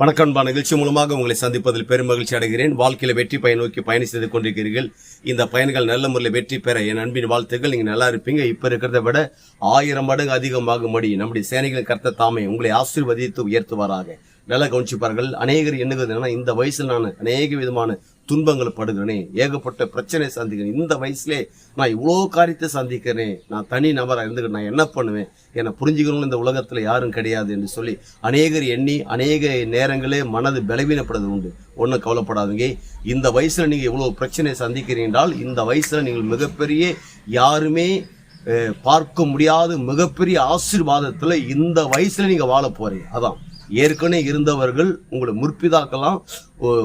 வணக்கம்பா நிகழ்ச்சி மூலமாக உங்களை சந்திப்பதில் பெரும் மகிழ்ச்சி அடைகிறேன். வாழ்க்கையில் வெற்றி பயன் நோக்கி பயணம் செய்து கொண்டிருக்கிறீர்கள். இந்த பயன்கள் நல்ல முறையில் வெற்றி பெற என் அன்பின் வாழ்த்துக்கள். நீங்கள் நல்லா இருப்பீங்க. இப்போ இருக்கிறத விட ஆயிரம் மடங்கு அதிகமாகும்படி நம்முடைய சேனைகள் கர்த்த தாமே உங்களை ஆசீர்வதித்து உயர்த்துவாராக. நல்லா கவனிச்சுப்பார்கள் அநேகர் எண்ணுகிறது என்னன்னா இந்த வயசில் நான் அநேக விதமான துன்பங்களை படுகிறேனே ஏகப்பட்ட பிரச்சனை சந்திக்கிறேன். இந்த வயசுலே நான் இவ்வளோ காரியத்தை சந்திக்கிறேன் நான் தனி நபராக இருந்துக்கிட்டு நான் என்ன பண்ணுவேன்? என்னை புரிஞ்சுக்கணும்னு இந்த உலகத்தில் யாரும் கிடையாது என்று சொல்லி அநேகர் எண்ணி அநேக நேரங்களே மனது பலவீனப்படுறது உண்டு. ஒன்றும் கவலைப்படாதீங்க. இந்த வயசில் நீங்கள் இவ்வளோ பிரச்சனை சந்திக்கிறீங்கன்றால் இந்த வயசில் நீங்கள் மிகப்பெரிய யாருமே பார்க்க முடியாத மிகப்பெரிய ஆசீர்வாதத்தில் இந்த வயசில் நீங்கள் வாழ போகிறீங்க அதான். ஏற்கனவே இருந்தவர்கள் உங்களை முற்பிதாக்கலாம்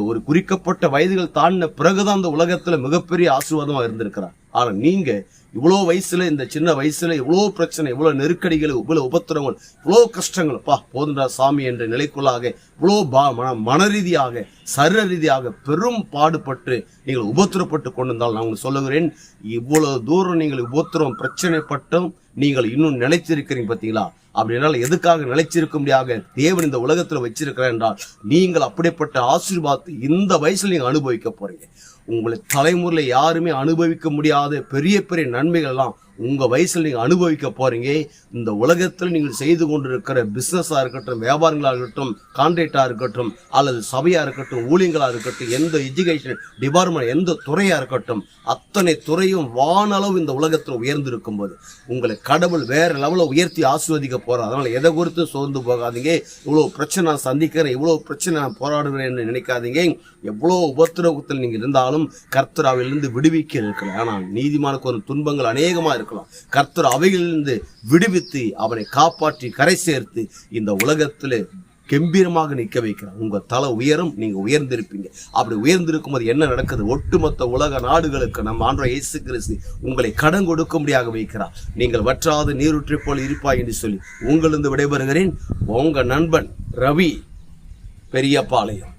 ஒரு குறிக்கப்பட்ட வயதுகள் தாண்டின பிறகுதான் அந்த உலகத்தில் மிகப்பெரிய ஆசீர்வாதமாக இருந்திருக்கிறார். ஆனால் நீங்கள் இவ்வளோ வயசில் இந்த சின்ன வயசில் இவ்வளோ பிரச்சனை இவ்வளோ நெருக்கடிகள் இவ்வளோ உபத்திரங்கள் இவ்வளோ கஷ்டங்கள் பா போதுண்டா சாமி என்ற நிலைக்குள்ளாக இவ்வளோ பா மன மன ரீதியாக சரீர ரீதியாக பெரும் பாடுபட்டு நீங்கள் உபத்திரப்பட்டு கொண்டிருந்தால் நான் உங்களுக்கு சொல்லுகிறேன் இவ்வளோ தூரம் நீங்கள் உபத்திரம் பிரச்சனைப்பட்டும் நீங்கள் இன்னும் நிலைத்திருக்கிறீங்க பார்த்தீங்களா? அப்படின்னால் எதுக்காக நிலைச்சிருக்க முடியாத தேவன் இந்த உலகத்தில் வச்சிருக்கிறேன் என்றால் நீங்கள் அப்படிப்பட்ட ஆசீர்வாதத்தை இந்த வயசில் நீங்கள் அனுபவிக்க போறீங்க. உங்களை தலைமுறையில் யாருமே அனுபவிக்க முடியாத பெரிய பெரிய நன்மைகள் எல்லாம் உங்கள் வயசில் நீங்கள் அனுபவிக்க போகிறீங்க இந்த உலகத்தில் நீங்கள் செய்து கொண்டிருக்கிற பிஸ்னஸாக இருக்கட்டும் வியாபாரங்களாக இருக்கட்டும் கான்ட்ராக்டாக இருக்கட்டும் அல்லது சபையாக இருக்கட்டும் ஊழியங்களாக இருக்கட்டும் எந்த எஜுகேஷன் டிபார்ட்மெண்ட் எந்த துறையாக இருக்கட்டும் அத்தனை துறையும் வானளவு இந்த உலகத்தில் உயர்ந்திருக்கும் போது உங்களை கடவுள் வேறு லெவலில் உயர்த்தி ஆஸ்வதிக்க போகிறார் அதனால் எதை குறித்து சோர்ந்து போகாதீங்க. இவ்வளோ பிரச்சனை நான் சந்திக்கிறேன் இவ்வளோ பிரச்சனை நான் போராடுகிறேன்னு நினைக்காதீங்க. எவ்வளோ உபத்திரவத்தில் நீங்கள் இருந்தாலும் கர்த்தராவிலிருந்து விடுவிக்க இருக்கலாம் ஆனால் நீதிமானுக்கு ஒரு துன்பங்கள் அநேகமாக இருக்கும் இருக்கலாம் கர்த்தர் அவைகளிலிருந்து விடுவித்து அவனை காப்பாற்றி கரை சேர்த்து இந்த உலகத்தில் கம்பீரமாக நிற்க வைக்கிறார். உங்கள் தலை உயரும் நீங்கள் உயர்ந்திருப்பீங்க. அப்படி உயர்ந்திருக்கும் போது என்ன நடக்குது? ஒட்டுமொத்த உலக நாடுகளுக்கு நம்ம ஆன்ற இயேசு கிறிஸ்து உங்களை கடன் கொடுக்கும்படியாக வைக்கிறார். நீங்கள் வற்றாது நீரூற்றி போல் இருப்பாய் என்று சொல்லி உங்களிருந்து விடைபெறுகிறேன். உங்கள் நண்பன் ரவி பெரியபாளையம்.